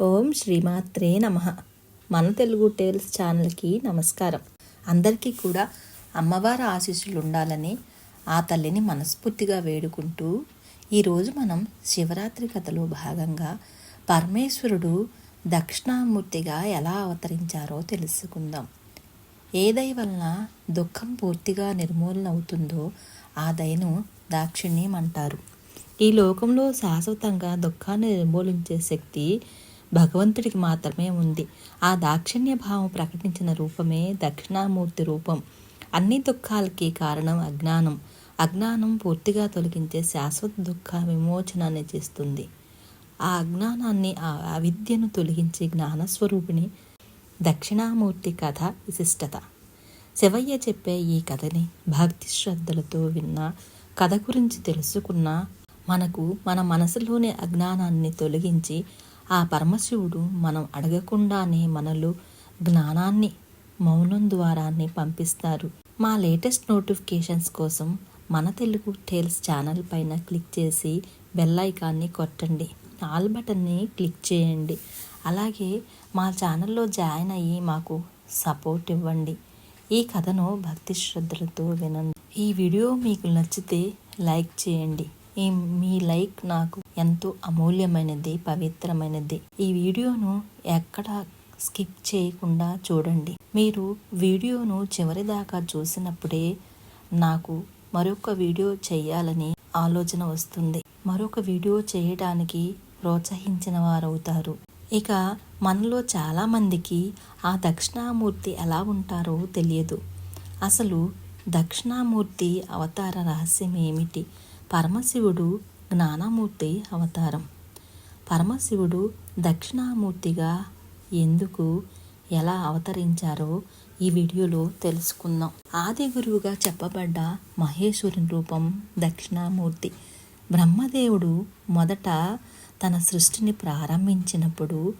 ఓం శ్రీమాత్రే నమ. మన తెలుగు టేల్స్ ఛానల్కి నమస్కారం. అందరికీ కూడా అమ్మవారి ఆశీస్సులు ఉండాలని ఆ తల్లిని మనస్ఫూర్తిగా వేడుకుంటూ ఈరోజు మనం శివరాత్రి కథలో భాగంగా పరమేశ్వరుడు దక్షిణామూర్తిగా ఎలా అవతరించారో తెలుసుకుందాం. ఏ దయ వలన దుఃఖం పూర్తిగా నిర్మూలన అవుతుందో ఆ దయను దాక్షిణ్యం అంటారు. ఈ లోకంలో శాశ్వతంగా దుఃఖాన్ని నిర్మూలించే శక్తి భగవంతుడికి మాత్రమే ఉంది. ఆ దాక్షిణ్య భావం ప్రకటించిన రూపమే దక్షిణామూర్తి రూపం. అన్ని దుఃఖాలకి కారణం అజ్ఞానం. అజ్ఞానం పూర్తిగా తొలగించే శాశ్వత దుఃఖ విమోచనాన్ని చేస్తుంది. ఆ అజ్ఞానాన్ని ఆ అవిద్యను తొలగించే జ్ఞానస్వరూపిణి దక్షిణామూర్తి కథ విశిష్టత. శివయ్య చెప్పే ఈ కథని భక్తి శ్రద్ధలతో విన్న కథ గురించి తెలుసుకున్న మనకు మన మనసులోని అజ్ఞానాన్ని తొలగించి ఆ పరమశివుడు మనం అడగకుండానే మనలో జ్ఞానాన్ని మౌనం ద్వారానే పంపిస్తారు. మా లేటెస్ట్ నోటిఫికేషన్స్ కోసం మన తెలుగు టేల్స్ ఛానల్ పైన క్లిక్ చేసి బెల్ ఐకాన్ని కొట్టండి. ఆల్ బటన్ని క్లిక్ చేయండి. అలాగే మా ఛానల్లో జాయిన్ అయ్యి మాకు సపోర్ట్ ఇవ్వండి. ఈ కథను భక్తి శ్రద్ధలతో వినండి. ఈ వీడియో మీకు నచ్చితే లైక్ చేయండి. ఈ మీ లైక్ నాకు ఎంతో అమూల్యమైనది పవిత్రమైనది. ఈ వీడియోను ఎక్కడ స్కిప్ చేయకుండా చూడండి. మీరు వీడియోను చివరి దాకా చూసినప్పుడే నాకు మరొక వీడియో చేయాలని ఆలోచన వస్తుంది. మరొక వీడియో చేయడానికి ప్రోత్సహించిన వారవుతారు. ఇక మనలో చాలామందికి ఆ దక్షిణామూర్తి ఎలా ఉంటారో తెలియదు. అసలు దక్షిణామూర్తి అవతార రహస్యం ఏమిటి? పరమశివుడు జ్ఞానమూర్తి అవతారం. పరమశివుడు దక్షిణామూర్తిగా ఎందుకు ఎలా అవతరించారో ఈ వీడియోలో తెలుసుకుందాం. ఆది గురువుగా చెప్పబడ్డ మహేశ్వరుని రూపం దక్షిణామూర్తి. బ్రహ్మదేవుడు మొదట తన సృష్టిని ప్రారంభించినప్పుడు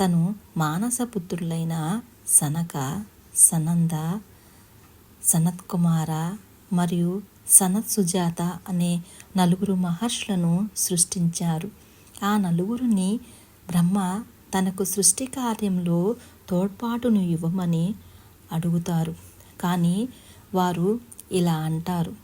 తను మానసపుత్రులైన సనక సనంద సనత్కుమార మరియు సనత్ సుజాత అనే నలుగురు మహర్షులను సృష్టించారు. ఆ నలుగురిని బ్రహ్మ తనకు సృష్టి కార్యంలో తోడ్పాటును ఇవ్వమని అడుగుతారు. కానీ వారు ఇలా అంటారు.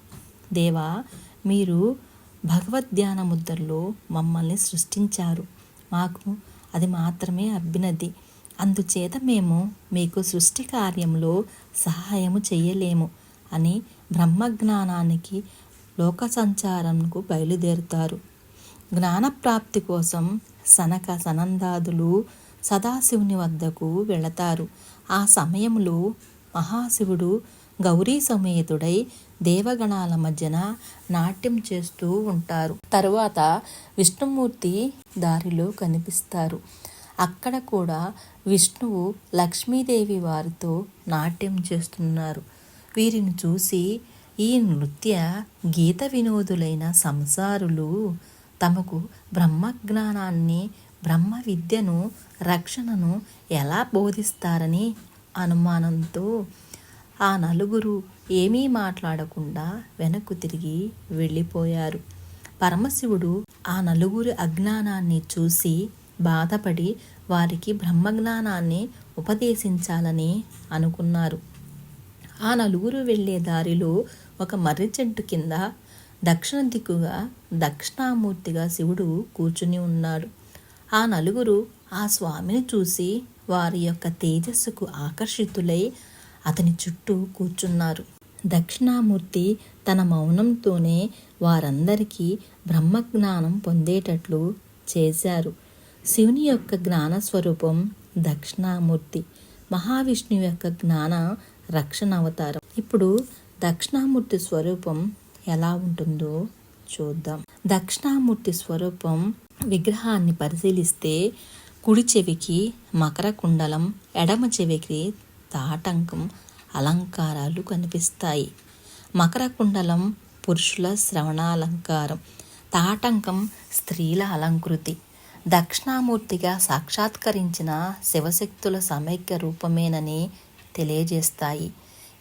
దేవా మీరు భగవద్ధ్యాన ముద్రలో మమ్మల్ని సృష్టించారు. మాకు అది మాత్రమే అబ్బినది. అందుచేత మేము మీకు సృష్టి కార్యంలో సహాయము చేయలేము అని బ్రహ్మజ్ఞానానికి లోక సంచారంకు బయలుదేరుతారు. జ్ఞానప్రాప్తి కోసం సనక సనందాదులు సదాశివుని వద్దకు వెళతారు. ఆ సమయంలో మహాశివుడు గౌరీ సమేతుడై దేవగణాల మధ్యన నాట్యం చేస్తూ ఉంటారు. తరువాత విష్ణుమూర్తి దారిలో కనిపిస్తారు. అక్కడ కూడా విష్ణువు లక్ష్మీదేవి వారితో నాట్యం చేస్తున్నారు. వీరిని చూసి ఈ నృత్య గీత వినోదులైన సంసారులు తమకు బ్రహ్మజ్ఞానాన్ని బ్రహ్మ విద్యను రక్షణను ఎలా బోధిస్తారని అనుమానంతో ఆ నలుగురు ఏమీ మాట్లాడకుండా వెనక్కు తిరిగి వెళ్ళిపోయారు. పరమశివుడు ఆ నలుగురి అజ్ఞానాన్ని చూసి బాధపడి వారికి బ్రహ్మజ్ఞానాన్ని ఉపదేశించాలని అనుకున్నారు. ఆ నలుగురు వెళ్ళే దారిలో ఒక మర్రి చెట్టు కింద దక్షిణ దిక్కుగా దక్షిణామూర్తిగా శివుడు కూర్చుని ఉన్నాడు. ఆ నలుగురు ఆ స్వామిని చూసి వారి యొక్క తేజస్సుకు ఆకర్షితులై అతని చుట్టూ కూర్చున్నారు. దక్షిణామూర్తి తన మౌనంతోనే వారందరికీ బ్రహ్మజ్ఞానం పొందేటట్లు చేశారు. శివుని యొక్క జ్ఞాన స్వరూపం దక్షిణామూర్తి మహావిష్ణువు యొక్క జ్ఞాన రక్షణ అవతారం. ఇప్పుడు దక్షిణామూర్తి స్వరూపం ఎలా ఉంటుందో చూద్దాం. దక్షిణామూర్తి స్వరూపం విగ్రహాన్ని పరిశీలిస్తే కుడి చెవికి మకర కుండలం ఎడమ చెవికి తాటంకం అలంకారాలు కనిపిస్తాయి. మకర కుండలం పురుషుల శ్రవణాలంకారం తాటంకం స్త్రీల అలంకృతి. దక్షిణామూర్తిగా సాక్షాత్కరించిన శివశక్తుల సమైక్య రూపమేనని తెలియజేస్తాయి.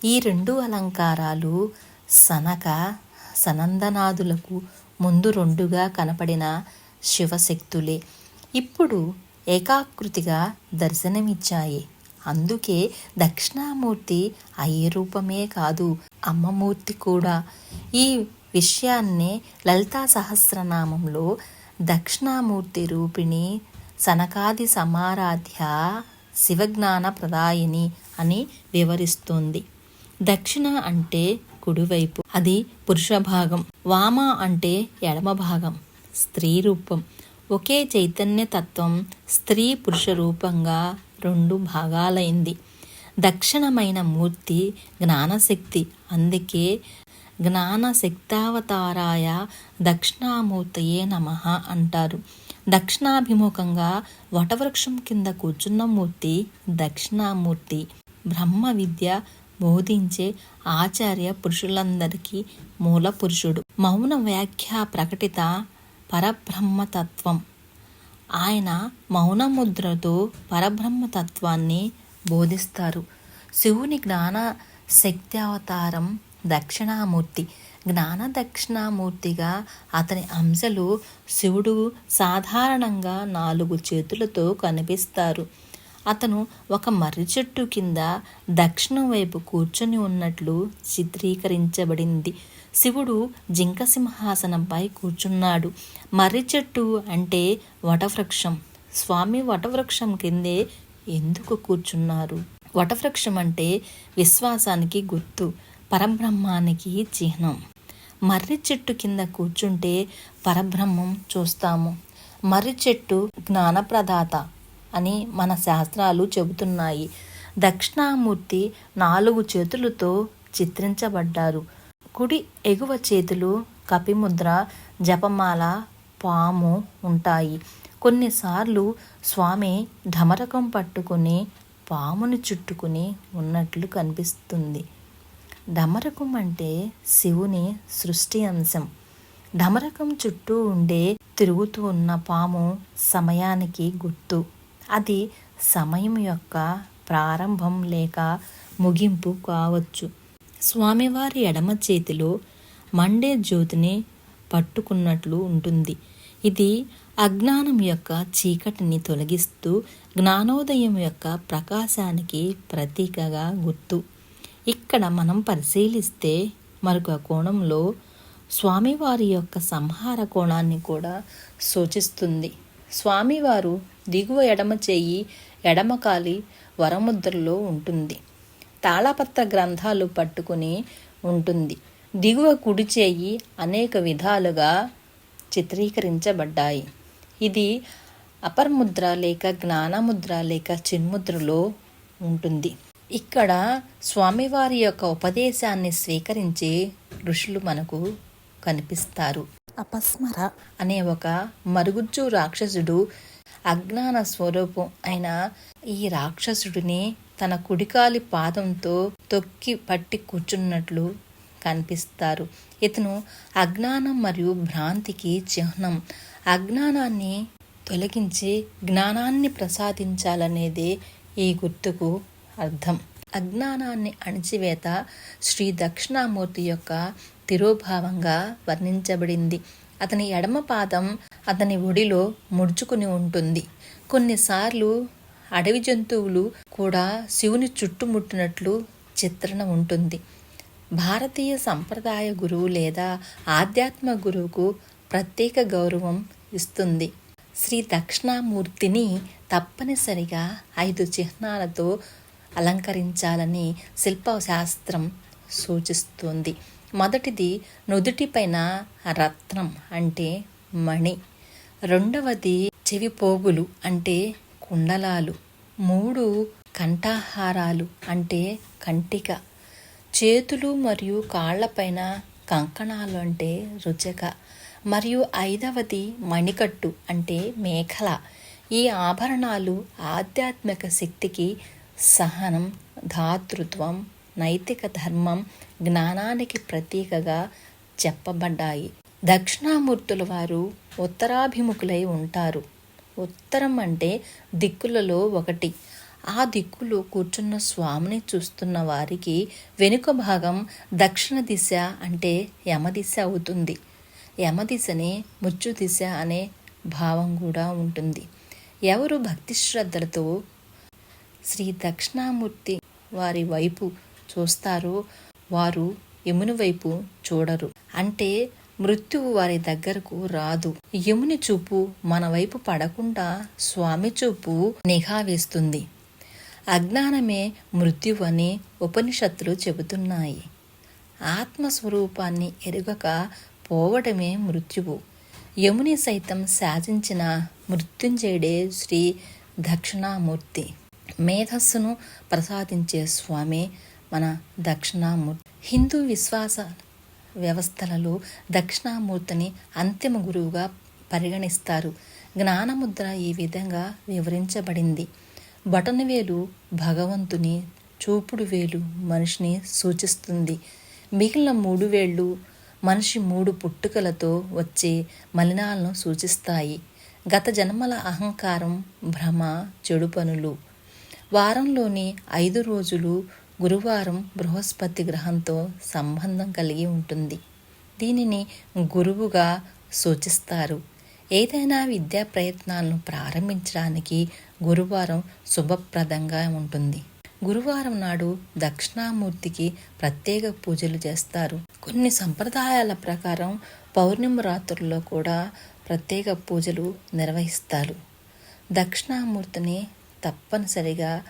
ఈ రెండు అలంకారాలు సనక సనందనాదులకు ముందు రెండుగా కనపడిన శివశక్తులే. ఇప్పుడు ఏకాకృతిగా దర్శనమిచ్చాయి. అందుకే దక్షిణామూర్తి అయ్యే రూపమే కాదు అమ్మమూర్తి కూడా. ఈ విషయాన్ని లలితా సహస్రనామంలో దక్షిణామూర్తి రూపిణి సనకాది సమారాధ్య శివజ్ఞాన ప్రదాయిని అని వివరిస్తోంది. దక్షిణ అంటే కుడివైపు అది పురుష భాగం. వామ అంటే ఎడమ భాగం స్త్రీ రూపం. ఒకే చైతన్య తత్వం స్త్రీ పురుష రూపంగా రెండు భాగాలైంది. దక్షిణమైన మూర్తి జ్ఞానశక్తి అందుకే జ్ఞానశక్తావతారాయ దక్షిణామూర్తయే నమ అంటారు. దక్షిణాభిముఖంగా వటవృక్షం కింద కూర్చున్న మూర్తి దక్షిణామూర్తి. బ్రహ్మ విద్య బోధించే ఆచార్య పురుషులందరికీ మూల పురుషుడు. మౌన వ్యాఖ్య ప్రకటిత పరబ్రహ్మతత్వం. ఆయన మౌనముద్రతో పరబ్రహ్మతత్వాన్ని బోధిస్తారు. శివుని జ్ఞాన శక్తి అవతారం దక్షిణామూర్తి. జ్ఞాన దక్షిణామూర్తిగా అతని అంశలు శివుడు సాధారణంగా నాలుగు చేతులతో కనిపిస్తారు. అతను ఒక మర్రి చెట్టు కింద దక్షిణం వైపు కూర్చొని ఉన్నట్లు చిత్రీకరించబడింది. శివుడు జింక సింహాసనంపై కూర్చున్నాడు. మర్రి చెట్టు అంటే వటవృక్షం. స్వామి వటవృక్షం కిందే ఎందుకు కూర్చున్నారు? వటవృక్షం అంటే విశ్వాసానికి గుర్తు పరబ్రహ్మానికి చిహ్నం. మర్రి చెట్టు కింద కూర్చుంటే పరబ్రహ్మం చూస్తాము. మర్రి చెట్టు జ్ఞానప్రదాత అని మన శాస్త్రాలు చెబుతున్నాయి. దక్షిణామూర్తి నాలుగు చేతులతో చిత్రించబడ్డారు. కుడి ఎగువ చేతులు కపిముద్ర జపమాల పాము ఉంటాయి. కొన్నిసార్లు స్వామి ఢమరకం పట్టుకుని పాముని చుట్టుకుని ఉన్నట్లు కనిపిస్తుంది. ధమరకం అంటే శివుని సృష్టి అంశం. ధమరకం చుట్టూ ఉండే తిరుగుతూ ఉన్న పాము సమయానికి గుర్తు. అది సమయం యొక్క ప్రారంభం లేక ముగింపు కావచ్చు. స్వామివారి ఎడమ చేతిలో మండే జ్యోతిని పట్టుకున్నట్లు ఉంటుంది. ఇది అజ్ఞానం యొక్క చీకటిని తొలగిస్తూ జ్ఞానోదయం యొక్క ప్రకాశానికి ప్రతీకగా గుర్తు. ఇక్కడ మనం పరిశీలిస్తే మరొక కోణంలో స్వామివారి యొక్క సంహార కోణాన్ని కూడా సూచిస్తుంది. స్వామివారు దిగువ ఎడమ చేయి ఎడమకాలి వరముద్రలో ఉంటుంది. తాళపత్ర గ్రంథాలు పట్టుకుని ఉంటుంది. దిగువ కుడి చేయి అనేక విధాలుగా చిత్రీకరించబడ్డాయి. ఇది అపర్ముద్ర లేక జ్ఞానముద్ర లేక చిన్ముద్రలో ఉంటుంది. ఇక్కడ స్వామివారి యొక్క ఉపదేశాన్ని స్వీకరించే ఋషులు మనకు కనిపిస్తారు. అపస్మర అనే ఒక మరుగుజ్జు రాక్షసుడు అజ్ఞాన స్వరూపం అయిన ఈ రాక్షసుడిని తన కుడికాలి పాదంతో తొక్కి పట్టి కూర్చున్నట్లు కనిపిస్తారు. ఇతను అజ్ఞానం మరియు భ్రాంతికి చిహ్నం. అజ్ఞానాన్ని తొలగించి జ్ఞానాన్ని ప్రసాదించాలనేదే ఈ గుర్తుకు అర్థం. అజ్ఞానాన్ని అణిచివేత శ్రీ దక్షిణామూర్తి యొక్క తిరోభావంగా వర్ణించబడింది. అతని ఎడమ పాదం అతని ఒడిలో ముడుచుకుని ఉంటుంది. కొన్నిసార్లు అడవి జంతువులు కూడా శివుని చుట్టుముట్టినట్లు చిత్రణ ఉంటుంది. భారతీయ సంప్రదాయ గురువు లేదా ఆధ్యాత్మ గురువుకు ప్రత్యేక గౌరవం ఇస్తుంది. శ్రీ దక్షిణామూర్తిని తప్పనిసరిగా ఐదు చిహ్నాలతో అలంకరించాలని శిల్పశాస్త్రం సూచిస్తుంది. మొదటిది నుదుటిపైన రత్నం అంటే మణి. రెండవది చెవి పోగులు అంటే కుండలాలు. మూడు కంఠాహారాలు అంటే కంటిక. చేతులు మరియు కాళ్ళపైన కంకణాలు అంటే రుచక. మరియు ఐదవది మణికట్టు అంటే మేఖల ఈ ఆభరణాలు ఆధ్యాత్మిక శక్తికి సహనం ధాతృత్వం నైతిక ధర్మం జ్ఞానానికి ప్రతీకగా చెప్పబడ్డాయి. దక్షిణామూర్తుల వారు ఉత్తరాభిముఖులై ఉంటారు. ఉత్తరం అంటే దిక్కులలో ఒకటి. ఆ దిక్కులు కూర్చున్న స్వామిని చూస్తున్న వారికి వెనుక భాగం దక్షిణ దిశ అంటే యమదిశ అవుతుంది. యమదిశని ముచ్చు దిశ అనే భావం కూడా ఉంటుంది. ఎవరు భక్తి శ్రద్ధలతో శ్రీ దక్షిణామూర్తి వారి వైపు చూస్తారో వారు యముని వైపు చూడరు. అంటే మృత్యువు వారి దగ్గరకు రాదు. యముని చూపు మన వైపు పడకుండా స్వామి చూపు నిఘా వేస్తుంది. అజ్ఞానమే మృత్యువు అని ఉపనిషత్తులు చెబుతున్నాయి. ఆత్మస్వరూపాన్ని ఎరుగక పోవడమే మృత్యువు. యముని సైతం శాసించిన మృత్యుంజయుడే శ్రీ దక్షిణామూర్తి. మేధస్సును ప్రసాదించే స్వామి మన దక్షిణామూర్తి హిందూ విశ్వాస వ్యవస్థలలో దక్షిణామూర్తిని అంతిమ గురువుగా పరిగణిస్తారు. జ్ఞానముద్ర ఈ విధంగా వివరించబడింది. బటనవేలు భగవంతుని చూపుడు వేలు మనిషిని సూచిస్తుంది. మిగిలిన మూడు వేళ్ళు మనిషి మూడు పుట్టుకలతో వచ్చే మలినాలను సూచిస్తాయి. గత జన్మల అహంకారం భ్రమ చెడు పనులు. వారంలోని ఐదు రోజులు గురువారం బృహస్పతి గ్రహంతో సంబంధం కలిగి ఉంటుంది. దీనిని గురువుగా సూచిస్తారు. ఏదైనా విద్యా ప్రయత్నాలను ప్రారంభించడానికి గురువారం శుభప్రదంగా ఉంటుంది. గురువారం నాడు దక్షిణామూర్తికి ప్రత్యేక పూజలు చేస్తారు. కొన్ని సంప్రదాయాల ప్రకారం పౌర్ణమి రాత్రుల్లో కూడా ప్రత్యేక పూజలు నిర్వహిస్తారు. దక్షిణామూర్తిని తప్పనిసరిగా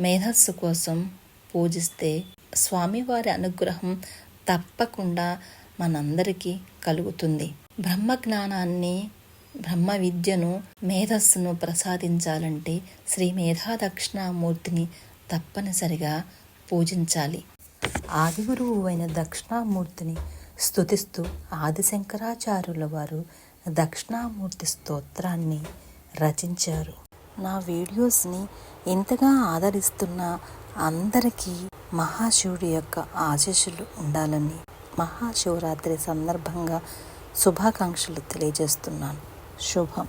మేధస్సు కోసం పూజిస్తే స్వామివారి అనుగ్రహం తప్పకుండా మనందరికీ కలుగుతుంది. బ్రహ్మ జ్ఞానాన్ని బ్రహ్మ విద్యను మేధస్సును ప్రసాదించాలంటే శ్రీ మేధా దక్షిణామూర్తిని తప్పనిసరిగా పూజించాలి. ఆదిగురువు అయిన దక్షిణామూర్తిని స్తుతిస్తూ ఆదిశంకరాచార్యుల వారు దక్షిణామూర్తి స్తోత్రాన్ని రచించారు. నా వీడియోస్ని ఇంతగా ఆదరిస్తున్న అందరికీ మహాశివుడి యొక్క ఆశీస్సులు ఉండాలని మహాశివరాత్రి సందర్భంగా శుభాకాంక్షలు తెలియజేస్తున్నాను. శుభం.